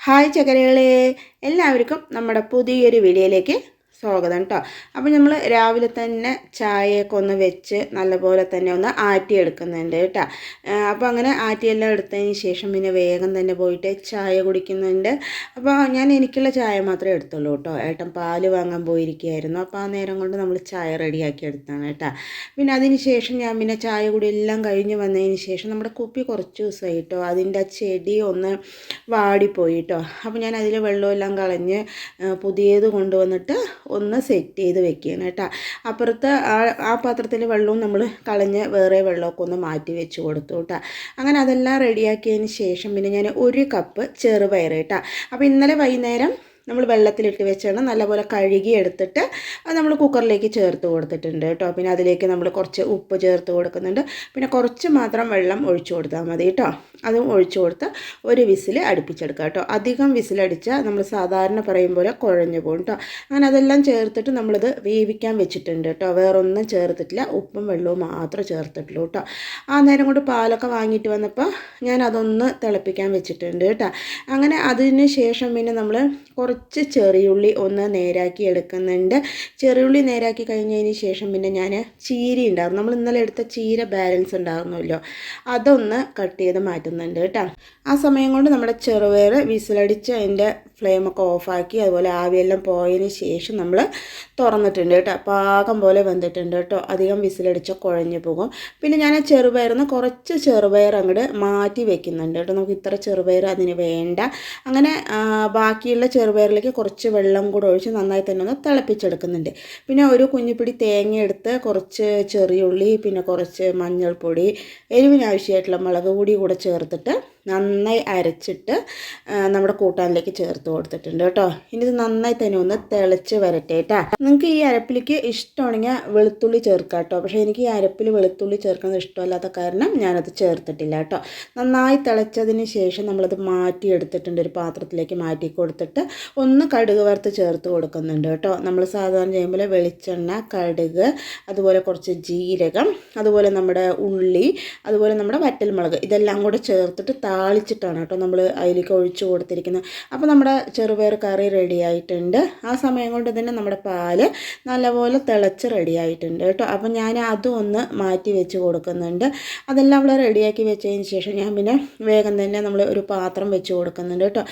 Hi ചകരകളെ. എല്ലാവർക്കും നമ്മുടെ പുതിയൊരു വീഡിയോയിലേക്ക് സ്വാഗതം കേട്ടോ അപ്പോൾ നമ്മൾ രാവിലെ തന്നെ ചായയൊക്കെ ഒന്ന് വെച്ച് നല്ലപോലെ തന്നെ ഒന്ന് ആറ്റിയെടുക്കുന്നുണ്ട് കേട്ടോ അപ്പോൾ അങ്ങനെ ആറ്റിയെല്ലാം എടുത്തതിന് ശേഷം പിന്നെ വേഗം തന്നെ പോയിട്ട് ചായ കുടിക്കുന്നുണ്ട്. അപ്പോൾ ഞാൻ എനിക്കുള്ള ചായ മാത്രമേ എടുത്തുള്ളൂ കേട്ടോ ഏട്ടൻ പാൽ വാങ്ങാൻ പോയിരിക്കുകയായിരുന്നു. അപ്പോൾ ആ നേരം കൊണ്ട് നമ്മൾ ചായ റെഡിയാക്കി എടുത്താണ് കേട്ടോ പിന്നെ അതിന് ശേഷം ഞാൻ പിന്നെ ചായ കൂടി എല്ലാം കഴിഞ്ഞ് വന്നതിന് ശേഷം നമ്മുടെ കുപ്പി കുറച്ച് ദിവസമായി കേട്ടോ അതിന്റെ ചെടി ഒന്ന് വാടിപ്പോയി കേട്ടോ അപ്പോൾ ഞാൻ അതിൽ വെള്ളമെല്ലാം കളഞ്ഞ് പുതിയത് കൊണ്ടുവന്നിട്ട് ഒന്ന് സെറ്റ് ചെയ്ത് വെക്കുകയാണ് കേട്ടോ അപ്പുറത്ത് ആ പാത്രത്തിൽ വെള്ളവും നമ്മൾ കളഞ്ഞ് വേറെ വെള്ളമൊക്കെ ഒന്ന് മാറ്റി വെച്ച് കൊടുത്തു കേട്ടോ അങ്ങനെ അതെല്ലാം റെഡിയാക്കിയതിന് ശേഷം പിന്നെ ഞാൻ ഒരു കപ്പ് ചെറുപയർ കേട്ടോ അപ്പോൾ ഇന്നലെ വൈകുന്നേരം നമ്മൾ വെള്ളത്തിലിട്ട് വെച്ചാണ് നല്ലപോലെ കഴുകി എടുത്തിട്ട് നമ്മൾ കുക്കറിലേക്ക് ചേർത്ത് കൊടുത്തിട്ടുണ്ട് കേട്ടോ. പിന്നെ അതിലേക്ക് നമ്മൾ കുറച്ച് ഉപ്പ് ചേർത്ത് കൊടുക്കുന്നുണ്ട്. പിന്നെ കുറച്ച് മാത്രം വെള്ളം ഒഴിച്ചു കൊടുത്താൽ മതി കേട്ടോ. അതും ഒഴിച്ചു കൊടുത്ത് ഒരു വിസിൽ അടുപ്പിച്ചെടുക്കുക കേട്ടോ. അധികം വിസിലടിച്ചാൽ നമ്മൾ സാധാരണ പറയും പോലെ കുഴഞ്ഞു പോകും കേട്ടോ. അങ്ങനെ അതെല്ലാം ചേർത്തിട്ട് നമ്മളിത് വേവിക്കാൻ വെച്ചിട്ടുണ്ട് കേട്ടോ. വേറൊന്നും ചേർത്തിട്ടില്ല. ഉപ്പും വെള്ളവും മാത്രം ചേർത്തിട്ടുള്ളൂ കേട്ടോ. ആ നേരം കൊണ്ട് പാലൊക്കെ വാങ്ങിയിട്ട് വന്നപ്പോൾ ഞാൻ അതൊന്ന് തിളപ്പിക്കാൻ വെച്ചിട്ടുണ്ട് കേട്ടോ. അങ്ങനെ അതിന് ശേഷം പിന്നെ നമ്മൾ കുറച്ച് ചെറിയുള്ളി ഒന്ന് നേരാക്കി എടുക്കുന്നുണ്ട്. ചെറിയുള്ളി നേരാക്കി കഴിഞ്ഞതിന് ശേഷം പിന്നെ ഞാൻ ചീര ഉണ്ടാകും നമ്മൾ ഇന്നലെ എടുത്ത ചീര ബാലൻസ് ഉണ്ടാകുന്നല്ലോ അതൊന്ന് കട്ട് ചെയ്ത് മാറ്റുന്നുണ്ട് കേട്ടോ. ആ സമയം കൊണ്ട് നമ്മുടെ ചെറുപയർ വിസിലടിച്ച് അതിന്റെ ഫ്ലെയിമൊക്കെ ഓഫാക്കി അതുപോലെ ആവിയെല്ലാം പോയതിന് ശേഷം നമ്മൾ തുറന്നിട്ടുണ്ട് കേട്ടോ. പാകം പോലെ വെന്തിട്ടുണ്ട് കേട്ടോ. അധികം വിസിലടിച്ച് കുഴഞ്ഞു പോകും. പിന്നെ ഞാൻ ചെറുപയറിന്ന് കുറച്ച് ചെറുപയർ അങ്ങോട്ട് മാറ്റി വെക്കുന്നുണ്ട് കേട്ടോ. നമുക്ക് ഇത്ര ചെറുപയർ അതിന് വേണ്ട. അങ്ങനെ ബാക്കിയുള്ള ചെറുപയറിലേക്ക് കുറച്ച് വെള്ളം കൂടെ ഒഴിച്ച് നന്നായി തന്നെ ഒന്ന് തിളപ്പിച്ചെടുക്കുന്നുണ്ട്. പിന്നെ ഒരു കുഞ്ഞുപിടി തേങ്ങ എടുത്ത് കുറച്ച് ചെറിയുള്ളി പിന്നെ കുറച്ച് മഞ്ഞൾപ്പൊടി എരിവിനാവശ്യമായിട്ടുള്ള മുളക് പൊടി കൂടെ ചേർത്തിട്ട് നന്നായി അരച്ചിട്ട് നമ്മുടെ കൂട്ടാനിലേക്ക് ചേർത്ത് കൊടുത്തിട്ടുണ്ട് കേട്ടോ. ഇനി ഇത് നന്നായി തന്നെ ഒന്ന് തിളച്ച് വരട്ടെ കേട്ടോ നിങ്ങൾക്ക് ഈ അരപ്പിലേക്ക് ഇഷ്ടമാണെങ്കിൽ വെളുത്തുള്ളി ചേർക്കാം കേട്ടോ പക്ഷേ എനിക്ക് ഈ അരപ്പിൽ വെളുത്തുള്ളി ചേർക്കുന്നത് ഇഷ്ടമല്ലാത്ത കാരണം ഞാനത് ചേർത്തിട്ടില്ല കേട്ടോ നന്നായി തിളച്ചതിന് ശേഷം നമ്മളത് മാറ്റി എടുത്തിട്ടുണ്ട്. ഒരു പാത്രത്തിലേക്ക് മാറ്റി കൊടുത്തിട്ട് ഒന്ന് കടുക് വറുത്ത് ചേർത്ത് കൊടുക്കുന്നുണ്ട് കേട്ടോ നമ്മൾ സാധാരണ ചെയ്യുമ്പോൾ വെളിച്ചെണ്ണ കടുക് അതുപോലെ കുറച്ച് ജീരകം അതുപോലെ നമ്മുടെ ഉള്ളി അതുപോലെ നമ്മുടെ വറ്റൽമുളക് ഇതെല്ലാം കൂടെ ചേർത്തിട്ട് താളിച്ചിട്ടാണ് കേട്ടോ നമ്മൾ അതിലേക്ക് ഒഴിച്ചു കൊടുത്തിരിക്കുന്നത്. അപ്പോൾ നമ്മുടെ ചെറുപയർ കറി റെഡി ആയിട്ടുണ്ട്. ആ സമയം കൊണ്ട് തന്നെ നമ്മുടെ പാൽ നല്ലപോലെ തിളച്ച് റെഡി ആയിട്ടുണ്ട് കേട്ടോ. അപ്പോൾ ഞാൻ അതും ഒന്ന് മാറ്റി വെച്ച് കൊടുക്കുന്നുണ്ട്. അതെല്ലാം അവിടെ റെഡിയാക്കി വെച്ചതിന് ശേഷം ഞാൻ പിന്നെ വേഗം തന്നെ നമ്മൾ ഒരു പാത്രം വെച്ച് കൊടുക്കുന്നുണ്ട് കേട്ടോ.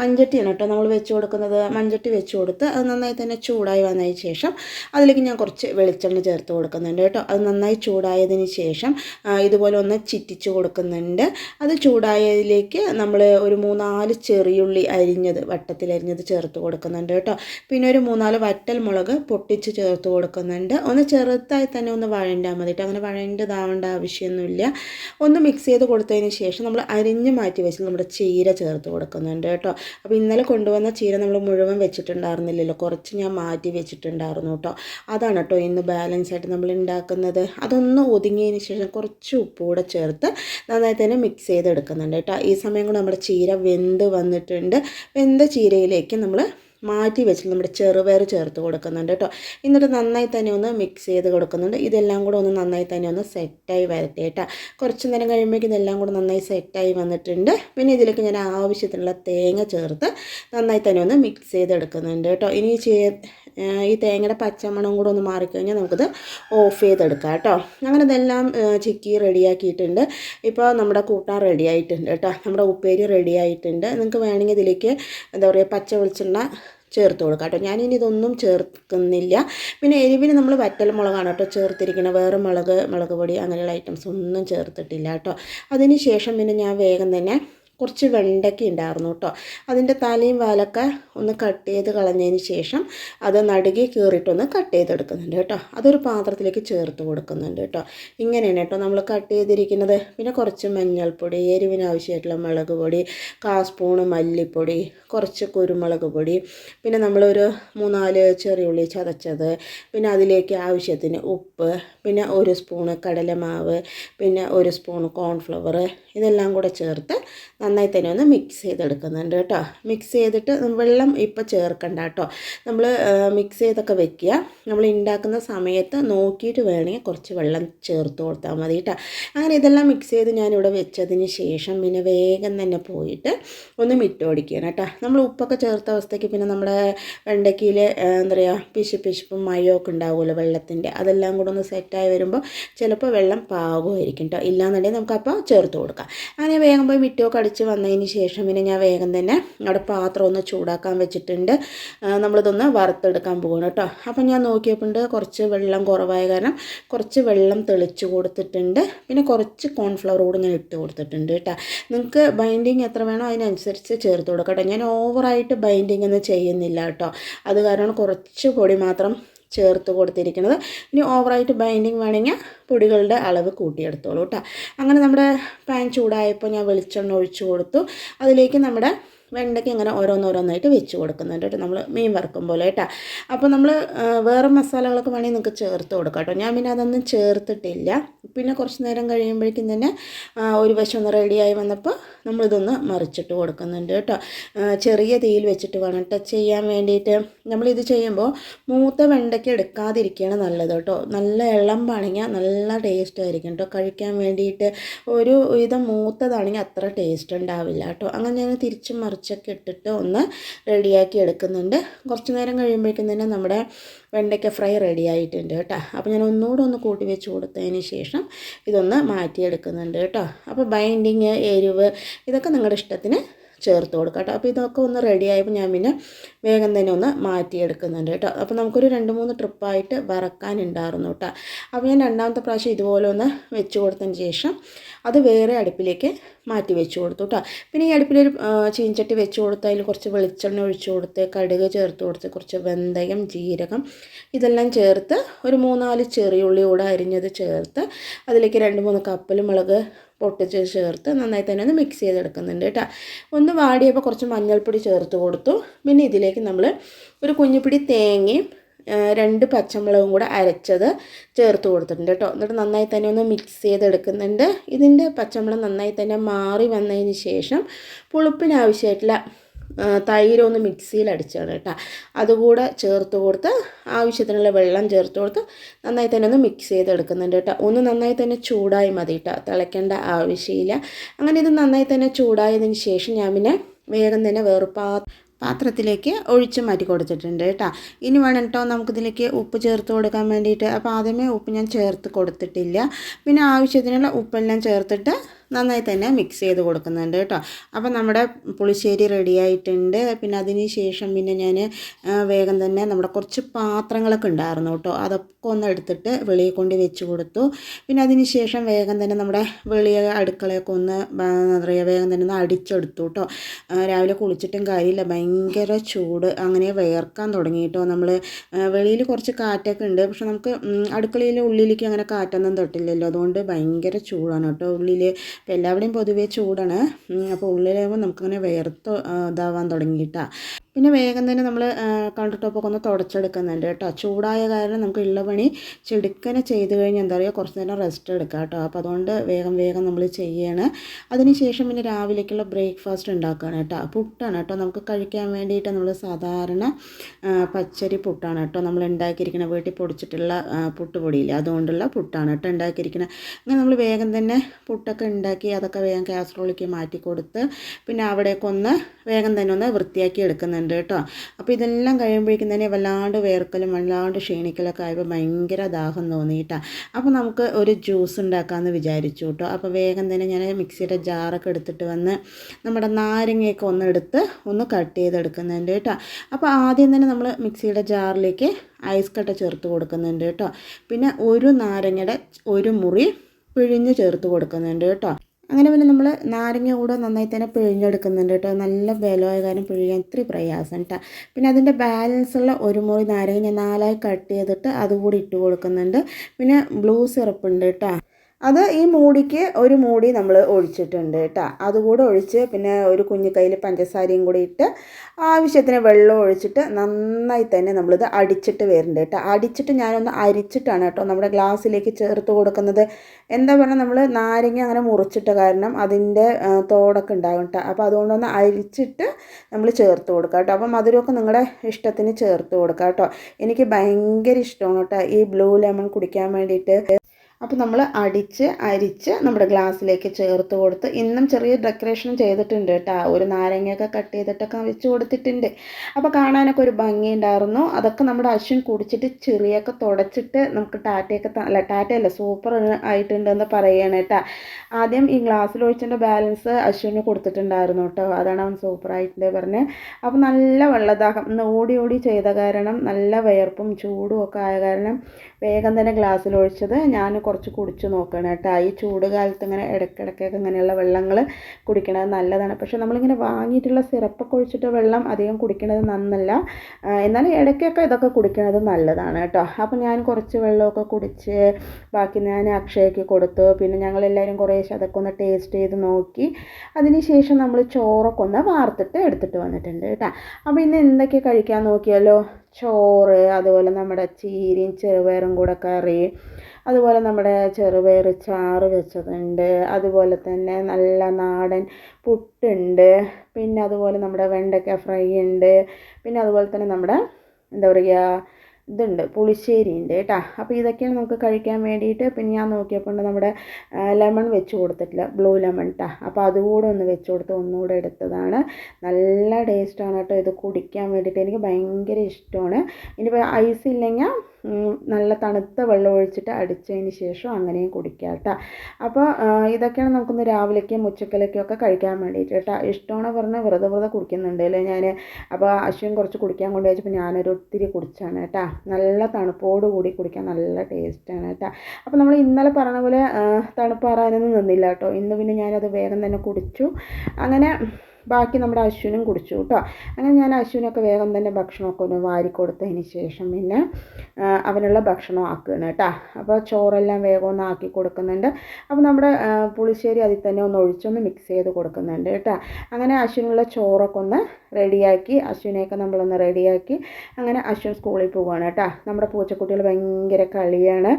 മഞ്ചട്ടിയാണ് കേട്ടോ നമ്മൾ വെച്ച് കൊടുക്കുന്നത്. മഞ്ചട്ടി വെച്ച് കൊടുത്ത് അത് നന്നായി തന്നെ ചൂടായി വന്നതിന് ശേഷം അതിലേക്ക് ഞാൻ കുറച്ച് വെളിച്ചെണ്ണ ചേർത്ത് കൊടുക്കുന്നുണ്ട് കേട്ടോ. അത് നന്നായി ചൂടായതിന് ശേഷം ഇതുപോലെ ഒന്ന് ചിറ്റിച്ച് കൊടുക്കുന്നുണ്ട്. അത് ചൂടായതിലേക്ക് നമ്മൾ ഒരു മൂന്നാൽ ചെറിയുള്ളി അരിഞ്ഞത് വട്ടത്തിൽ അരിഞ്ഞത് ചേർത്ത് കൊടുക്കുന്നുണ്ട് കേട്ടോ. പിന്നെ ഒരു മൂന്നാൽ വറ്റൽ മുളക് പൊട്ടിച്ച് ചേർത്ത് കൊടുക്കുന്നുണ്ട്. ഒന്ന് ചെറുതായി തന്നെ ഒന്ന് വഴണ്ടാൽ മതി അങ്ങനെ വഴണ്ടതാവേണ്ട ആവശ്യമൊന്നുമില്ല. ഒന്ന് മിക്സ് ചെയ്ത് കൊടുത്തതിന് ശേഷം നമ്മൾ അരിഞ്ഞ് മാറ്റി വെച്ച് നമ്മുടെ ചീര ചേർത്ത് കൊടുക്കുന്നുണ്ട് കേട്ടോ. അപ്പോൾ ഇന്നലെ കൊണ്ടുവന്ന ചീര നമ്മൾ മുഴുവൻ വെച്ചിട്ടുണ്ടായിരുന്നില്ലല്ലോ. കുറച്ച് ഞാൻ മാറ്റി വെച്ചിട്ടുണ്ടായിരുന്നു കേട്ടോ. അതാണ് കേട്ടോ ഇന്ന് ബാലൻസ് ആയിട്ട് നമ്മൾ ഉണ്ടാക്കുന്നത് അതൊന്ന് ഒതുങ്ങിയതിന് ശേഷം കുറച്ച് ഉപ്പ് കൂടെ ചേർത്ത് നന്നായി തന്നെ മിക്സ് ചെയ്തെടുക്കുന്നുണ്ട് കേട്ടോ. ഈ സമയം കൊണ്ട് നമ്മുടെ ചീര വെന്ത് വന്നിട്ടുണ്ട്. വെന്ത ചീരയിലേക്ക് നമ്മൾ മാറ്റി വെച്ചിട്ട് നമ്മുടെ ചെറുപയർ ചേർത്ത് കൊടുക്കുന്നുണ്ട് കേട്ടോ. എന്നിട്ട് നന്നായി തന്നെ ഒന്ന് മിക്സ് ചെയ്ത് കൊടുക്കുന്നുണ്ട്. ഇതെല്ലാം കൂടെ ഒന്ന് നന്നായി തന്നെ ഒന്ന് സെറ്റായി വരട്ടെ കേട്ടോ. കുറച്ച് നേരം കഴിയുമ്പോഴേക്കും ഇതെല്ലാം കൂടെ നന്നായി സെറ്റായി വന്നിട്ടുണ്ട്. പിന്നെ ഇതിലേക്ക് ഞാൻ ആവശ്യത്തിനുള്ള തേങ്ങ ചേർത്ത് നന്നായി തന്നെ ഒന്ന് മിക്സ് ചെയ്തെടുക്കുന്നുണ്ട് കേട്ടോ. ഇനി ഈ തേങ്ങയുടെ പച്ചമണം കൂടെ ഒന്ന് മാറിക്കഴിഞ്ഞാൽ നമുക്കിത് ഓഫ് ചെയ്തെടുക്കാം കേട്ടോ. അങ്ങനെ ഇതെല്ലാം ചിക്കി റെഡിയാക്കിയിട്ടുണ്ട്. ഇപ്പോൾ നമ്മുടെ കൂട്ടാൻ റെഡിയായിട്ടുണ്ട് കേട്ടോ. നമ്മുടെ ഉപ്പേരി റെഡിയായിട്ടുണ്ട്. നിങ്ങൾക്ക് വേണമെങ്കിൽ ഇതിലേക്ക് എന്താ പറയുക പച്ച വെളിച്ചെണ്ണ ചേർത്ത് കൊടുക്കാം കേട്ടോ. ഞാനിനി ഇതൊന്നും ചേർക്കുന്നില്ല. പിന്നെ എരിവിന് നമ്മൾ വറ്റൽ മുളകാണ് കേട്ടോ ചേർത്തിരിക്കുന്നത് വേറെ മുളക് മുളക് പൊടി അങ്ങനെയുള്ള ഐറ്റംസ് ഒന്നും ചേർത്തിട്ടില്ല കേട്ടോ. അതിന് ശേഷം പിന്നെ ഞാൻ വേഗം തന്നെ കുറച്ച് വെണ്ടയ്ക്ക ഉണ്ടായിരുന്നു കേട്ടോ. അതിന്റെ തലയും വാലൊക്കെ ഒന്ന് കട്ട് ചെയ്ത് കളഞ്ഞതിന് ശേഷം അത് നടുകി കീറിയിട്ടൊന്ന് കട്ട് ചെയ്തെടുക്കുന്നുണ്ട് കേട്ടോ. അതൊരു പാത്രത്തിലേക്ക് ചേർത്ത് കൊടുക്കുന്നുണ്ട് കേട്ടോ. ഇങ്ങനെയാണ് കേട്ടോ നമ്മൾ കട്ട് ചെയ്തിരിക്കുന്നത്. പിന്നെ കുറച്ച് മഞ്ഞൾപ്പൊടി എരിവിന് ആവശ്യമായിട്ടുള്ള മുളക് പൊടി കാ സ്പൂണ് മല്ലിപ്പൊടി കുറച്ച് കുരുമുളക് പൊടി പിന്നെ നമ്മളൊരു മൂന്നാൽ ചെറിയ ഉള്ളി ചതച്ചത് പിന്നെ അതിലേക്ക് ആവശ്യത്തിന് ഉപ്പ് പിന്നെ ഒരു സ്പൂണ് കടലമാവ് പിന്നെ ഒരു സ്പൂൺ കോൺഫ്ലവർ ഇതെല്ലാം കൂടെ ചേർത്ത് നന്നായി തന്നെ ഒന്ന് മിക്സ് ചെയ്തെടുക്കുന്നുണ്ട് കേട്ടോ. മിക്സ് ചെയ്തിട്ട് വെള്ളം ഇപ്പോൾ ചേർക്കണ്ട കേട്ടോ. നമ്മൾ മിക്സ് ചെയ്തൊക്കെ വെക്കുക. നമ്മൾ ഉണ്ടാക്കുന്ന സമയത്ത് നോക്കിയിട്ട് വേണമെങ്കിൽ കുറച്ച് വെള്ളം ചേർത്ത് കൊടുത്താൽ മതി കേട്ടോ. അങ്ങനെ ഇതെല്ലാം മിക്സ് ചെയ്ത് ഞാനിവിടെ വെച്ചതിന് ശേഷം പിന്നെ വേഗം തന്നെ പോയിട്ട് ഒന്ന് മിറ്റോടിക്കണം കേട്ടോ. നമ്മൾ ഉപ്പൊക്കെ ചേർത്ത അവസ്ഥയ്ക്ക് പിന്നെ നമ്മുടെ വെണ്ടയ്ക്കയിൽ എന്താ പറയുക പിശു പിശുപ്പും മഴയൊക്കെ ഉണ്ടാവുമല്ലോ വെള്ളത്തിന്റെ. അതെല്ലാം കൂടെ ഒന്ന് സെറ്റായി വരുമ്പോൾ ചിലപ്പോൾ വെള്ളം പാകമായിരിക്കും കേട്ടോ. ഇല്ലാന്നുണ്ടെങ്കിൽ നമുക്കപ്പോൾ ചേർത്ത് കൊടുക്കാം. അങ്ങനെ വേഗം പോയി മിറ്റോ അടിച്ച് വന്നതിന് ശേഷം പിന്നെ ഞാൻ വേഗം തന്നെ അവിടെ പാത്രം ഒന്ന് ചൂടാക്കാൻ വെച്ചിട്ടുണ്ട്. നമ്മളിതൊന്ന് വറുത്തെടുക്കാൻ പോകണം കേട്ടോ. അപ്പം ഞാൻ നോക്കിയപ്പോൾ കുറച്ച് വെള്ളം കുറവായ കാരണം കുറച്ച് വെള്ളം തെളിച്ച് കൊടുത്തിട്ടുണ്ട്. പിന്നെ കുറച്ച് കോൺഫ്ലവർ കൂടെ ഞാൻ ഇട്ട് കൊടുത്തിട്ടുണ്ട് കേട്ടോ. നിങ്ങൾക്ക് ബൈൻഡിങ് എത്ര വേണോ അതിനനുസരിച്ച് ചേർത്ത് കൊടുക്കാം കേട്ടോ ഞാൻ ഓവറായിട്ട് ബൈൻഡിങ് ഒന്നും ചെയ്യുന്നില്ല കേട്ടോ. അത് കാരണം കുറച്ച് പൊടി മാത്രം ചേർത്ത് കൊടുത്തിരിക്കുന്നത്. ഇനി ഓവറായിട്ട് ബൈൻഡിങ് വേണമെങ്കിൽ പൊടികളുടെ അളവ് കൂട്ടിയെടുത്തോളൂ കേട്ടോ. അങ്ങനെ നമ്മുടെ പാൻ ചൂടായപ്പോൾ ഞാൻ വെളിച്ചെണ്ണ ഒഴിച്ചു കൊടുത്തു. അതിലേക്ക് നമ്മുടെ വെണ്ടയ്ക്ക് ഇങ്ങനെ ഓരോന്നോരോന്നായിട്ട് വെച്ച് കൊടുക്കുന്നുണ്ട് കേട്ടോ. നമ്മൾ മീൻ വറുക്കും പോലെ കേട്ടോ. അപ്പോൾ നമ്മൾ വേറെ മസാലകളൊക്കെ വേണമെങ്കിൽ നിങ്ങൾക്ക് ചേർത്ത് കൊടുക്കാം കേട്ടോ. ഞാൻ പിന്നെ അതൊന്നും ചേർത്തിട്ടില്ല. പിന്നെ കുറച്ച് നേരം കഴിയുമ്പോഴേക്കും തന്നെ ഒരു വശം ഒന്ന് റെഡിയായി വന്നപ്പോൾ നമ്മളിതൊന്ന് മറിച്ചിട്ട് കൊടുക്കുന്നുണ്ട് കേട്ടോ. ചെറിയ തീയിൽ വെച്ചിട്ട് വേണം കേട്ടോ ചെയ്യാൻ വേണ്ടിയിട്ട്. നമ്മളിത് ചെയ്യുമ്പോൾ മൂത്ത വെണ്ടയ്ക്ക് എടുക്കാതിരിക്കുകയാണ് നല്ലത് കേട്ടോ. നല്ല ഇളമ്പാണെങ്കിൽ നല്ല ടേസ്റ്റ് ആയിരിക്കും കേട്ടോ കഴിക്കാൻ വേണ്ടിയിട്ട്. ഒരു വിധം മൂത്തതാണെങ്കിൽ അത്ര ടേസ്റ്റ് ഉണ്ടാവില്ല കേട്ടോ അങ്ങനെ ഞാൻ തിരിച്ച് മറിച്ചൊക്കെ ഇട്ടിട്ട് ഒന്ന് റെഡിയാക്കി എടുക്കുന്നുണ്ട്. കുറച്ച് നേരം കഴിയുമ്പോഴേക്കും തന്നെ നമ്മുടെ വെണ്ടയ്ക്ക ഫ്രൈ റെഡി ആയിട്ടുണ്ട് കേട്ടോ. അപ്പോൾ ഞാൻ ഒന്നുകൂടെ ഒന്ന് കൂട്ടി വെച്ച് കൊടുത്തതിന് ശേഷം ഇതൊന്ന് മാറ്റിയെടുക്കുന്നുണ്ട് കേട്ടോ. അപ്പോൾ ബൈൻഡിങ് എരിവ് ഇതൊക്കെ നിങ്ങളുടെ ഇഷ്ടത്തിന് ചേർത്ത് കൊടുക്കാം കേട്ടോ. അപ്പോൾ ഇതൊക്കെ ഒന്ന് റെഡി ആയപ്പോൾ ഞാൻ പിന്നെ വേഗം തന്നെ ഒന്ന് മാറ്റിയെടുക്കുന്നുണ്ട് കേട്ടോ. അപ്പോൾ നമുക്കൊരു രണ്ട് മൂന്ന് ട്രിപ്പായിട്ട് വറക്കാനുണ്ടായിരുന്നു കേട്ടോ. അപ്പോൾ ഞാൻ രണ്ടാമത്തെ പ്രാവശ്യം ഇതുപോലെ ഒന്ന് വെച്ച് കൊടുത്തതിന് ശേഷം അത് വേറെ അടുപ്പിലേക്ക് മാറ്റി വെച്ച് കൊടുത്തു കേട്ടോ പിന്നെ ഈ അടുപ്പിലൊരു ചീഞ്ചട്ടി വെച്ച് കൊടുത്ത് അതിൽ കുറച്ച് വെളിച്ചെണ്ണ ഒഴിച്ചു കൊടുത്ത് കടുക് ചേർത്ത് കൊടുത്ത് കുറച്ച് വെന്തയം ജീരകം ഇതെല്ലാം ചേർത്ത് ഒരു മൂന്നാൽ ചെറിയുള്ളി കൂടെ അരിഞ്ഞത് ചേർത്ത് അതിലേക്ക് രണ്ട് മൂന്ന് കപ്പൽ മുളക് പൊട്ടിച്ച് ചേർത്ത് നന്നായി തന്നെ ഒന്ന് മിക്സ് ചെയ്തെടുക്കുന്നുണ്ട് കേട്ടോ ഒന്ന് വാടിയപ്പോൾ കുറച്ച് മഞ്ഞൾപ്പൊടി ചേർത്ത് കൊടുത്തു. പിന്നെ ഇതിലേക്ക് നമ്മൾ ഒരു കുഞ്ഞുപിടി തേങ്ങയും രണ്ട് പച്ചമുളകും കൂടെ അരച്ചത് ചേർത്ത് കൊടുത്തിട്ടുണ്ട് കേട്ടോ. എന്നിട്ട് നന്നായി തന്നെ ഒന്ന് മിക്സ് ചെയ്തെടുക്കുന്നുണ്ട്. ഇതിന്റെ പച്ചമുളക് നന്നായി തന്നെ മാറി വന്നതിന് ശേഷം പുളിപ്പിനാവശ്യമായിട്ടുള്ള തൈരൊന്ന് മിക്സിയിൽ അടിച്ചാണ് കേട്ടോ. അതുകൂടെ ചേർത്ത് കൊടുത്ത് ആവശ്യത്തിനുള്ള വെള്ളം ചേർത്ത് കൊടുത്ത് നന്നായി തന്നെ ഒന്ന് മിക്സ് ചെയ്തെടുക്കുന്നുണ്ട് കേട്ടോ. ഒന്ന് നന്നായി തന്നെ ചൂടായി മതി കേട്ടോ. തിളയ്ക്കേണ്ട ആവശ്യമില്ല. അങ്ങനെ ഇത് നന്നായി തന്നെ ചൂടായതിന് ശേഷം ഞാൻ പിന്നെ വേഗം തന്നെ വേറെ പാത്രത്തിലേക്ക് ഒഴിച്ച് മാറ്റി കൊടുത്തിട്ടുണ്ട് കേട്ടോ. ഇനി വേണം കേട്ടോ നമുക്കിതിലേക്ക് ഉപ്പ് ചേർത്ത് കൊടുക്കാൻ വേണ്ടിയിട്ട്. അപ്പോൾ ആദ്യമേ ഉപ്പ് ഞാൻ ചേർത്ത് കൊടുത്തിട്ടില്ല. പിന്നെ ആവശ്യത്തിനുള്ള ഉപ്പെല്ലാം ചേർത്തിട്ട് നന്നായി തന്നെ മിക്സ് ചെയ്ത് കൊടുക്കുന്നുണ്ട് കേട്ടോ. അപ്പോൾ നമ്മുടെ പുളിശ്ശേരി റെഡിയായിട്ടുണ്ട് പിന്നെ അതിന് ശേഷം പിന്നെ ഞാൻ വേഗം തന്നെ നമ്മുടെ കുറച്ച് പാത്രങ്ങളൊക്കെ ഉണ്ടായിരുന്നു കേട്ടോ. അതൊക്കെ ഒന്ന് എടുത്തിട്ട് വെളിയിൽ കൊണ്ട് വെച്ച് കൊടുത്തു. പിന്നെ അതിന് ശേഷം വേഗം തന്നെ നമ്മുടെ വെളിയ അടുക്കളയൊക്കെ ഒന്ന് പറയുക വേഗം തന്നെ ഒന്ന് അടിച്ചെടുത്തു കേട്ടോ. രാവിലെ കുളിച്ചിട്ടും കാര്യമില്ല. ഭയങ്കര ചൂട്. അങ്ങനെ വേർക്കാൻ തുടങ്ങി കേട്ടോ നമ്മൾ വെളിയിൽ കുറച്ച് കാറ്റൊക്കെ ഉണ്ട്. പക്ഷെ നമുക്ക് അടുക്കളയിൽ ഉള്ളിലേക്ക് അങ്ങനെ കാറ്റൊന്നും തൊട്ടില്ലല്ലോ. അതുകൊണ്ട് ഭയങ്കര ചൂടാണ് കേട്ടോ ഉള്ളിൽ അപ്പോൾ എല്ലാവിടെയും പൊതുവേ ചൂടാണ്. അപ്പോൾ ഉള്ളിലാകുമ്പോൾ നമുക്കങ്ങനെ വേർത്ത് ഇതാവാൻ തുടങ്ങിയിട്ടാണ് പിന്നെ വേഗം തന്നെ നമ്മൾ കൗണ്ടർ ടോപ്പൊക്കെ ഒന്ന് തുടച്ചെടുക്കുന്നുണ്ട് കേട്ടോ. ചൂടായ കാരണം നമുക്ക് ഉള്ള പണി ചെടുക്കനെ ചെയ്ത് കഴിഞ്ഞാൽ എന്താ പറയുക കുറച്ച് നേരം റെസ്റ്റ് എടുക്കാം കേട്ടോ. അപ്പോൾ അതുകൊണ്ട് വേഗം വേഗം നമ്മൾ ചെയ്യാണ്. അതിനുശേഷം പിന്നെ രാവിലേക്കുള്ള ബ്രേക്ക്ഫാസ്റ്റ് ഉണ്ടാക്കുകയാണ് കേട്ടോ. പുട്ടാണ് കേട്ടോ. നമുക്ക് കഴിക്കാൻ വേണ്ടിയിട്ട് നമ്മൾ സാധാരണ പച്ചരി പുട്ടാണ് കേട്ടോ. നമ്മൾ ഉണ്ടാക്കിയിരിക്കുന്ന വീട്ടിൽ പൊടിച്ചിട്ടുള്ള പുട്ട് പൊടിയില്ലേ അതുകൊണ്ടുള്ള പുട്ടാണ് കേട്ടോ ഉണ്ടാക്കിയിരിക്കുന്നത്. അങ്ങനെ നമ്മൾ വേഗം തന്നെ പുട്ടൊക്കെ ഉണ്ടാക്കി അതൊക്കെ വേഗം കാസറോളിലേക്ക് മാറ്റി കൊടുത്ത് പിന്നെ അവിടേക്കൊന്ന് വേഗം തന്നെ ഒന്ന് വൃത്തിയാക്കി എടുക്കുന്നുണ്ട് ഉണ്ട് കേട്ടോ. അപ്പോൾ ഇതെല്ലാം കഴിയുമ്പോഴേക്കും തന്നെ വല്ലാണ്ട് വേർക്കലും വല്ലാണ്ട് ക്ഷീണിക്കലൊക്കെ ആയപ്പോൾ ഭയങ്കര ദാഹം തോന്നിയിട്ടാണ് അപ്പോൾ നമുക്ക് ഒരു ജ്യൂസ് ഉണ്ടാക്കാമെന്ന് വിചാരിച്ചു കേട്ടോ. അപ്പോൾ വേഗം തന്നെ ഞാൻ മിക്സിയുടെ ജാറൊക്കെ എടുത്തിട്ട് വന്ന് നമ്മുടെ നാരങ്ങയൊക്കെ ഒന്ന് എടുത്ത് ഒന്ന് കട്ട് ചെയ്തെടുക്കുന്നുണ്ട് കേട്ടോ. അപ്പോൾ ആദ്യം തന്നെ നമ്മൾ മിക്സിയുടെ ജാറിലേക്ക് ഐസ് കട്ട ചേർത്ത് കൊടുക്കുന്നുണ്ട് കേട്ടോ. പിന്നെ ഒരു നാരങ്ങയുടെ ഒരു മുറി പിഴിഞ്ഞ് ചേർത്ത് കൊടുക്കുന്നുണ്ട് കേട്ടോ. അങ്ങനെ പിന്നെ നമ്മൾ നാരങ്ങ കൂടെ നന്നായി തന്നെ പിഴിഞ്ഞെടുക്കുന്നുണ്ട് കേട്ടോ. നല്ല ബലമായ കാരണം പിഴിയാൻ ഇത്ര പ്രയാസം കേട്ടോ പിന്നെ അതിന്റെ ബാലൻസുള്ള ഒരു മുറി നാരങ്ങ ഞാൻ നാലായി കട്ട് ചെയ്തിട്ട് അതുകൂടി ഇട്ട് കൊടുക്കുന്നുണ്ട്. പിന്നെ ബ്ലൂ സിറപ്പ് ഉണ്ട് കേട്ടോ അത് ഈ മൂടിക്ക് ഒരു മൂടി നമ്മൾ ഒഴിച്ചിട്ടുണ്ട് കേട്ടോ. അതുകൂടെ ഒഴിച്ച് പിന്നെ ഒരു കുഞ്ഞു കയ്യിൽ പഞ്ചസാരയും കൂടി ഇട്ട് ആവശ്യത്തിന് വെള്ളം ഒഴിച്ചിട്ട് നന്നായി തന്നെ നമ്മളിത് അടിച്ചിട്ട് വരുന്നുണ്ട് കേട്ടോ. അടിച്ചിട്ട് ഞാനൊന്ന് അരിച്ചിട്ടാണ് കേട്ടോ നമ്മുടെ ഗ്ലാസ്സിലേക്ക് ചേർത്ത് കൊടുക്കുന്നത്. എന്താ പറയുക നമ്മൾ നാരങ്ങ അങ്ങനെ മുറിച്ചിട്ട് കാരണം അതിന്റെ തോടൊക്കെ ഉണ്ടാകും കേട്ടോ. അപ്പോൾ അതുകൊണ്ടൊന്ന് അരിച്ചിട്ട് നമ്മൾ ചേർത്ത് കൊടുക്കുക കേട്ടോ. അപ്പോൾ മധുരമൊക്കെ നിങ്ങളുടെ ഇഷ്ടത്തിന് ചേർത്ത് കൊടുക്കുക കേട്ടോ. എനിക്ക് ഭയങ്കര ഇഷ്ടമാണ് കേട്ടോ ഈ ബ്ലൂ ലെമൺ കുടിക്കാൻ വേണ്ടിയിട്ട്. അപ്പോൾ നമ്മൾ അടിച്ച് അരിച്ച് നമ്മുടെ ഗ്ലാസ്സിലേക്ക് ചേർത്ത് കൊടുത്ത് ഇന്നും ചെറിയ ഡെക്കറേഷൻ ചെയ്തിട്ടുണ്ട് കേട്ടോ. ഒരു നാരങ്ങയൊക്കെ കട്ട് ചെയ്തിട്ടൊക്കെ വെച്ച് കൊടുത്തിട്ടുണ്ട്. അപ്പോൾ കാണാനൊക്കെ ഒരു ഭംഗിയുണ്ടായിരുന്നു അതൊക്കെ നമ്മുടെ അശ്വിൻ കുടിച്ചിട്ട് ചെറിയൊക്കെ തുടച്ചിട്ട് നമുക്ക് ടാറ്റയൊക്കെ അല്ല ടാറ്റയല്ല സൂപ്പർ ആയിട്ടുണ്ടെന്ന് പറയുകയാണ് കേട്ടോ. ആദ്യം ഈ ഗ്ലാസ്സിൽ ഒഴിച്ചതിന്റെ ബാലൻസ് അശ്വിന് കൊടുത്തിട്ടുണ്ടായിരുന്നു കേട്ടോ. അതാണ് അവൻ സൂപ്പറായിട്ടുണ്ട് പറഞ്ഞത് അപ്പോൾ നല്ല വെള്ളദാഹം. ഇന്ന് ഓടി ഓടി ചെയ്ത കാരണം നല്ല വയർപ്പും ചൂടും ഒക്കെ ആയ കാരണം വേഗം തന്നെ ഗ്ലാസ്സിൽ ഒഴിച്ചത്. ഞാൻ കുറച്ച് കുടിച്ച് നോക്കണം കേട്ടോ. ഈ ചൂട് കാലത്ത് ഇങ്ങനെ ഇടയ്ക്കിടയ്ക്കൊക്കെ ഇങ്ങനെയുള്ള വെള്ളങ്ങൾ കുടിക്കണത് നല്ലതാണ്. പക്ഷേ നമ്മളിങ്ങനെ വാങ്ങിയിട്ടുള്ള സിറപ്പൊക്കെ ഒഴിച്ചിട്ട് വെള്ളം അധികം കുടിക്കണത് നന്നല്ല. എന്നാലും ഇടയ്ക്കൊക്കെ ഇതൊക്കെ കുടിക്കണത് നല്ലതാണ് കേട്ടോ. അപ്പോൾ ഞാൻ കുറച്ച് വെള്ളമൊക്കെ കുടിച്ച് ബാക്കി ഞാൻ അക്ഷയക്ക് കൊടുത്തു. പിന്നെ ഞങ്ങളെല്ലാവരും കുറേശ്ശെ അതൊക്കെ ഒന്ന് ടേസ്റ്റ് ചെയ്ത് നോക്കി. അതിന് ശേഷം നമ്മൾ ചോറൊക്കെ ഒന്ന് വാർത്തിട്ട് എടുത്തിട്ട് വന്നിട്ടുണ്ട് കേട്ടോ. അപ്പോൾ ഇന്ന് എന്തൊക്കെ കഴിക്കാൻ നോക്കിയാലോ? ചോറ് അതുപോലെ നമ്മുടെ ചീരയും ചെറുപയറും കൂടെ കറി അതുപോലെ നമ്മുടെ ചെറുപയർ ചാറ് വെച്ചതുണ്ട്. അതുപോലെ തന്നെ നല്ല നാടൻ പുട്ടുണ്ട്. പിന്നെ അതുപോലെ നമ്മുടെ വെണ്ടയ്ക്ക ഫ്രൈ ഉണ്ട്. പിന്നെ അതുപോലെ തന്നെ നമ്മുടെ എന്താ പറയുക ഇതുണ്ട് പുളിശ്ശേരി ഉണ്ട് കേട്ടോ. അപ്പോൾ ഇതൊക്കെയാണ് നമുക്ക് കഴിക്കാൻ വേണ്ടിയിട്ട്. പിന്നെ ഞാൻ നോക്കിയപ്പോൾ നമ്മുടെ ലെമൺ വെച്ച് കൊടുത്തിട്ടില്ല ബ്ലൂ ലെമൺ കേട്ടോ അപ്പോൾ അതുകൂടെ ഒന്ന് വെച്ച് കൊടുത്ത് ഒന്നുകൂടെ എടുത്തതാണ്. നല്ല ടേസ്റ്റാണ് കേട്ടോ ഇത് കുടിക്കാൻ വേണ്ടിയിട്ട്. എനിക്ക് ഭയങ്കര ഇഷ്ടമാണ്. ഇനിയിപ്പോൾ ഐസ് ഇല്ലെങ്കിൽ നല്ല തണുത്ത വെള്ളം ഒഴിച്ചിട്ട് അടിച്ചതിന് ശേഷം അങ്ങനെയും കുടിക്കാം കേട്ടോ അപ്പോൾ ഇതൊക്കെയാണ് നമുക്കൊന്ന് രാവിലേക്കും ഉച്ചക്കലേക്കും ഒക്കെ കഴിക്കാൻ വേണ്ടിയിട്ട്. കേട്ടോ ഇഷ്ടമാണ് പറഞ്ഞ് വെറുതെ വെറുതെ കുടിക്കുന്നുണ്ട് അല്ലേ ഞാൻ അപ്പോൾ അശ്വിൻ കുറച്ച് കുടിക്കാൻ കൊണ്ട് വെച്ചപ്പോൾ ഞാനൊരു ഒത്തിരി കുടിച്ചാണ് കേട്ടോ. നല്ല തണുപ്പോട് കൂടി കുടിക്കാൻ നല്ല ടേസ്റ്റാണ് കേട്ടോ. അപ്പോൾ നമ്മൾ ഇന്നലെ പറഞ്ഞ പോലെ തണുപ്പാറാനൊന്നും നിന്നില്ല കേട്ടോ. ഇന്ന് പിന്നെ ഞാനത് വേഗം തന്നെ കുടിച്ചു. അങ്ങനെ ബാക്കി നമ്മുടെ അശ്വിനും കുടിച്ചു കേട്ടോ. അങ്ങനെ ഞാൻ അശ്വിനൊക്കെ വേഗം തന്നെ ഭക്ഷണമൊക്കെ ഒന്ന് വാരി കൊടുത്തതിന് ശേഷം പിന്നെ അവനുള്ള ഭക്ഷണം ആക്കുകയാണ് കേട്ടോ. അപ്പോൾ ചോറെല്ലാം വേഗം ഒന്ന് ആക്കി കൊടുക്കുന്നുണ്ട്. അപ്പോൾ നമ്മുടെ പുളിശ്ശേരി അതിൽ തന്നെ ഒന്ന് ഒഴിച്ചൊന്ന് മിക്സ് ചെയ്ത് കൊടുക്കുന്നുണ്ട് കേട്ടോ. അങ്ങനെ അശ്വിനുള്ള ചോറൊക്കെ ഒന്ന് റെഡിയാക്കി അശ്വിനെയൊക്കെ നമ്മളൊന്ന് റെഡിയാക്കി. അങ്ങനെ അശ്വിൻ സ്കൂളിൽ പോവുകയാണ് കേട്ടോ. നമ്മുടെ പൂച്ചക്കുട്ടികൾ ഭയങ്കര കളിയാണ്.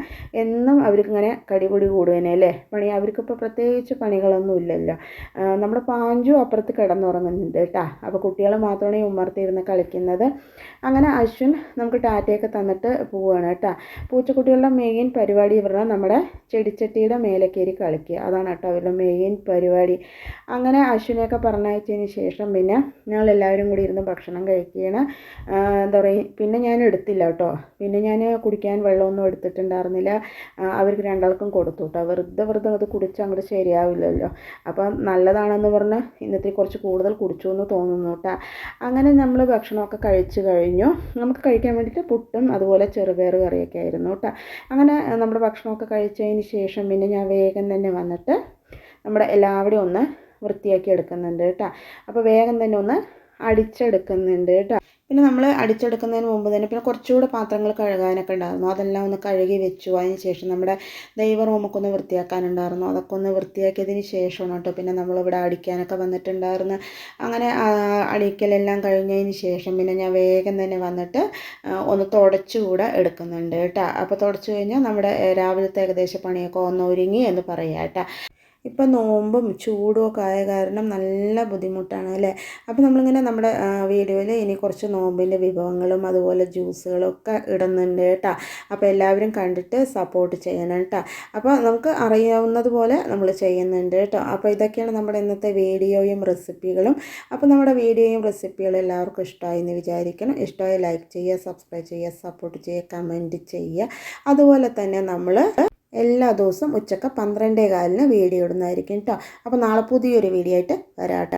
എന്നും അവർക്കിങ്ങനെ കടിപൊടി കൂടുകയാണ് അല്ലേ? പണി അവർക്കിപ്പോൾ പ്രത്യേകിച്ച് പണികളൊന്നും ഇല്ലല്ലോ. നമ്മുടെ പാഞ്ചു അപ്പുറത്ത് കിടന്നുറങ്ങുന്നുണ്ട് കേട്ടോ. അപ്പോൾ കുട്ടികൾ മാത്രമാണ് ഈ ഉമ്മർത്തിരുന്ന് കളിക്കുന്നത്. അങ്ങനെ അശ്വിൻ നമുക്ക് ടാറ്റയൊക്കെ തന്നിട്ട് പോവുകയാണ് കേട്ടോ. പൂച്ചക്കുട്ടികളുടെ മെയിൻ പരിപാടി ഇവരുടെ നമ്മുടെ ചെടിച്ചട്ടിയുടെ മേലെ കയറി കളിക്കുക. അതാണ് കേട്ടോ അവരുടെ മെയിൻ പരിപാടി. അങ്ങനെ അശ്വിനെയൊക്കെ പറഞ്ഞയച്ചതിന് ശേഷം പിന്നെ ഞങ്ങളെല്ലാവരും കൂടി ഇരുന്ന് ഭക്ഷണം കഴിക്കുകയാണ്. എന്താ പറയുക പിന്നെ ഞാൻ എടുത്തില്ല കേട്ടോ. പിന്നെ ഞാൻ കുടിക്കാൻ വെള്ളമൊന്നും എടുത്തിട്ടുണ്ടായിരുന്നില്ല. അവർക്ക് രണ്ടാൾക്കും കൊടുത്തു കേട്ടോ. വെറുതെ വെറുതെ അത് കുടിച്ച് അങ്ങോട്ട് ശരിയാവില്ലല്ലോ. അപ്പം നല്ലതാണെന്ന് പറഞ്ഞ് ഇന്നത്തെ കുറച്ച് കൂടുതൽ കുടിച്ചു എന്ന് തോന്നുന്നു കേട്ടോ. അങ്ങനെ നമ്മൾ ഭക്ഷണമൊക്കെ കഴിച്ചു കഴിഞ്ഞു. നമുക്ക് കഴിക്കാൻ വേണ്ടിയിട്ട് പുട്ടും അതുപോലെ ചെറുപയർ കറിയൊക്കെ ആയിരുന്നു കേട്ടോ. അങ്ങനെ നമ്മുടെ ഭക്ഷണമൊക്കെ കഴിച്ചതിന് ശേഷം പിന്നെ ഞാൻ വേഗം തന്നെ വന്നിട്ട് നമ്മുടെ എല്ലാവരും ഒന്ന് വൃത്തിയാക്കി എടുക്കുന്നുണ്ട് കേട്ടോ. അപ്പോൾ വേഗം തന്നെ ഒന്ന് അടിച്ചെടുക്കുന്നുണ്ട് കേട്ടോ. പിന്നെ നമ്മൾ അടിച്ചെടുക്കുന്നതിന് മുമ്പ് തന്നെ പിന്നെ കുറച്ചുകൂടെ പാത്രങ്ങൾ കഴുകാനൊക്കെ ഉണ്ടായിരുന്നു. അതെല്ലാം ഒന്ന് കഴുകി വെച്ചു. അതിന് ശേഷം നമ്മുടെ ദൈവ റൂമൊക്കെ ഒന്ന് വൃത്തിയാക്കാനുണ്ടായിരുന്നു. അതൊക്കെ ഒന്ന് വൃത്തിയാക്കിയതിന് ശേഷമാണ് കേട്ടോ പിന്നെ നമ്മളിവിടെ അടിക്കാനൊക്കെ വന്നിട്ടുണ്ടായിരുന്നു അങ്ങനെ അടിക്കലെല്ലാം കഴിഞ്ഞതിന് ശേഷം പിന്നെ ഞാൻ വേഗം തന്നെ വന്നിട്ട് ഒന്ന് തുടച്ചുകൂടെ എടുക്കുന്നുണ്ട് കേട്ടോ. അപ്പോൾ തുടച്ചു കഴിഞ്ഞാൽ നമ്മുടെ രാവിലത്തെ ഏകദേശ പണിയൊക്കെ ഒന്ന് ഒരുങ്ങി എന്ന് പറയാം കേട്ടോ. ഇപ്പം നോമ്പും ചൂടും ഒക്കെ ആയ കാരണം നല്ല ബുദ്ധിമുട്ടാണ് അല്ലേ? അപ്പോൾ നമ്മളിങ്ങനെ നമ്മുടെ വീഡിയോയിൽ ഇനി കുറച്ച് നോമ്പിന്റെ വിഭവങ്ങളും അതുപോലെ ജ്യൂസുകളും ഒക്കെ ഇടുന്നുണ്ട് കേട്ടോ. അപ്പോൾ എല്ലാവരും കണ്ടിട്ട് സപ്പോർട്ട് ചെയ്യണം കേട്ടോ. അപ്പോൾ നമുക്ക് അറിയാവുന്നതുപോലെ നമ്മൾ ചെയ്യുന്നുണ്ട് കേട്ടോ. അപ്പോൾ ഇതൊക്കെയാണ് നമ്മുടെ ഇന്നത്തെ വീഡിയോയും റെസിപ്പികളും. അപ്പോൾ നമ്മുടെ വീഡിയോയും റെസിപ്പികളും എല്ലാവർക്കും ഇഷ്ടമായി എന്ന് വിചാരിക്കണം. ഇഷ്ടമായി ലൈക്ക് ചെയ്യുക സബ്സ്ക്രൈബ് ചെയ്യുക സപ്പോർട്ട് ചെയ്യുക കമന്റ് ചെയ്യുക. അതുപോലെ തന്നെ നമ്മൾ എല്ലാ ദിവസവും ഉച്ചയ്ക്ക് പന്ത്രണ്ടേ കാലിന് വീഡിയോ ഇടുന്നതായിരിക്കും കേട്ടോ. അപ്പോൾ നാളെ പുതിയൊരു വീഡിയോ ആയിട്ട് വരാട്ടെ